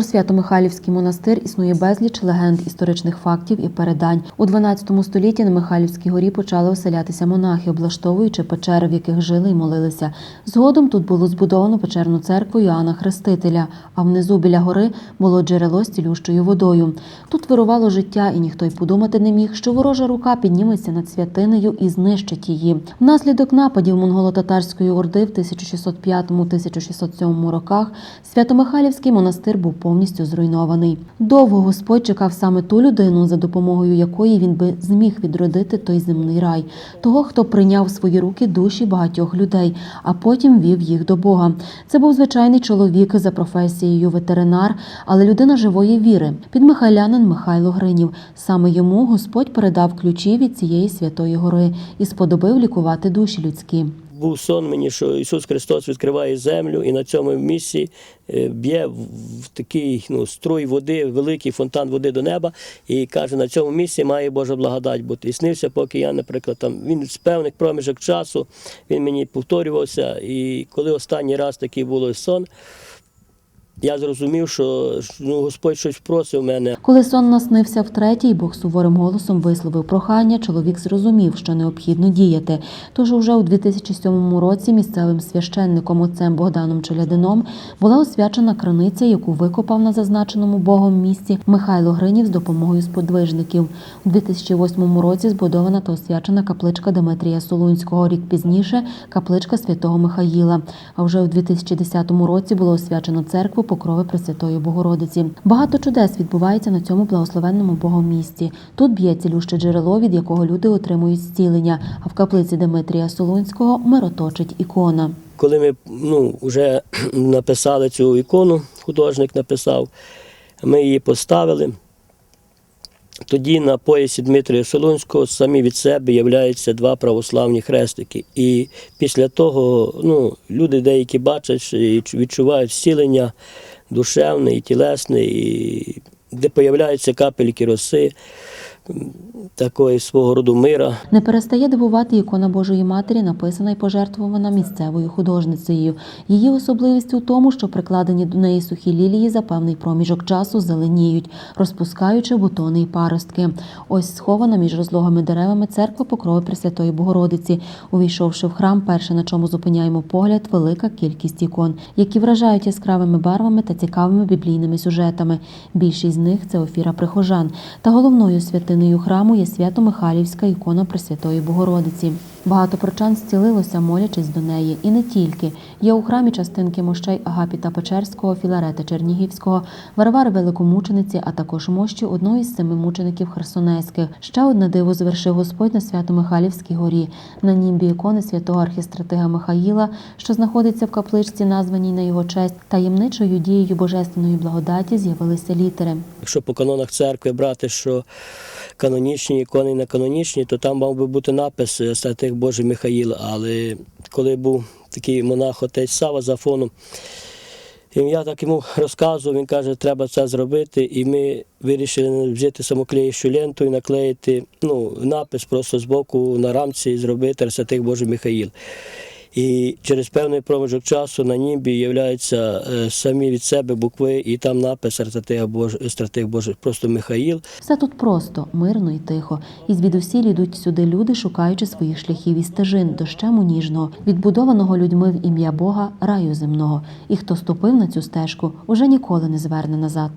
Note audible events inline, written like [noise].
Про Свято-Михайлівський монастир існує безліч легенд, історичних фактів і передань. У 12 столітті на Михайлівській горі почали оселятися монахи, облаштовуючи печери, в яких жили і молилися. Згодом тут було збудовано печерну церкву Іоанна Хрестителя, а внизу біля гори було джерело з цілющою водою. Тут вирувало життя, і ніхто й подумати не міг, що ворожа рука підніметься над святинею і знищить її. Внаслідок нападів монголо-татарської орди в 1605-1607 роках Свято-Михайлівський монастир був повністю зруйнований. Довго Господь чекав саме ту людину, за допомогою якої він би зміг відродити той земний рай, того, хто прийняв в свої руки душі багатьох людей, а потім вів їх до Бога. Це був звичайний чоловік за професією ветеринар, але людина живої віри. Підмихайлянин Михайло Гринів. Саме йому Господь передав ключі від цієї святої гори і сподобив лікувати душі людські. Був сон мені, що Ісус Христос відкриває землю і на цьому місці е, б'є в такий ну, струй води, великий фонтан води до неба, і каже, на цьому місці має Божа благодать бути. І снився, поки я, наприклад, там він з певних проміжок часу він мені повторювався. І коли останній раз такий було сон, я зрозумів, що ну, Господь щось просив мене. Коли сон наснився втретє, і Бог суворим голосом висловив прохання, чоловік зрозумів, що необхідно діяти. Тож уже у 2007 році місцевим священником отцем Богданом Челядином була освячена криниця, яку викопав на зазначеному Богом місці Михайло Гринів з допомогою сподвижників. У 2008 році збудована та освячена капличка Деметрія Солунського. Рік пізніше капличка святого Михаїла. А вже у 2010 році було освячено церкву Покрови Пресвятої Богородиці. Багато чудес відбувається на цьому благословенному Богом місці. Тут б'є цілюще джерело, від якого люди отримують зцілення. А в каплиці Дмитрія Солунського мироточить ікона. Коли ми ну, вже [clears throat] написали цю ікону, художник написав, ми її поставили. Тоді на поясі Дмитрія Солунського самі від себе являються два православні хрестики. І після того ну, люди деякі бачать і відчувають зцілення душевне і тілесне, і де появляються капельки роси, такої свого роду мира. Не перестає дивувати ікона Божої Матері, написана і пожертвована місцевою художницею. Її особливість у тому, що прикладені до неї сухі лілії за певний проміжок часу зеленіють, розпускаючи бутони й паростки. Ось схована між розлогими деревами церква Покрови Пресвятої Богородиці. Увійшовши в храм, перше на чому зупиняємо погляд, велика кількість ікон, які вражають яскравими барвами та цікавими біблійними сюжетами. Більшість з них це офіра прихожан. Та головною святиною храму є свято-Михайлівська ікона Пресвятої Богородиці. Багато прочан зцілилося, молячись до неї, і не тільки. Є у храмі частинки мощей Агапіта Печерського, Філарета Чернігівського, Варвари Великомучениці, а також мощі одного із семи мучеників Херсонеських. Ще одне диво звершив Господь на свято-Михайлівській горі. На німбі ікони святого архістратига Михаїла, що знаходиться в капличці, названій на його честь, таємничою дією божественної благодаті з'явилися літери. Якщо по канонах церкви брати, що канонічні ікони не канонічні, то там мав би бути напис е, святих Божий Михаїл. Але коли був такий монах отець Сава за фоном, і я так йому розказував, він каже, треба це зробити. І ми вирішили взяти самоклеїщу ленту і наклеїти ну, напис просто збоку на рамці і зробити святих Божий Михаїл. І через певний проміжок часу на німбі являються е, самі від себе букви, і там напис стратег Божий, стратег Божий, просто Михаїл. Все тут просто, мирно і тихо. І звідусіль ідуть сюди люди, шукаючи своїх шляхів і стежин, дощему ніжного, відбудованого людьми в ім'я Бога раю земного. І хто ступив на цю стежку, уже ніколи не зверне назад.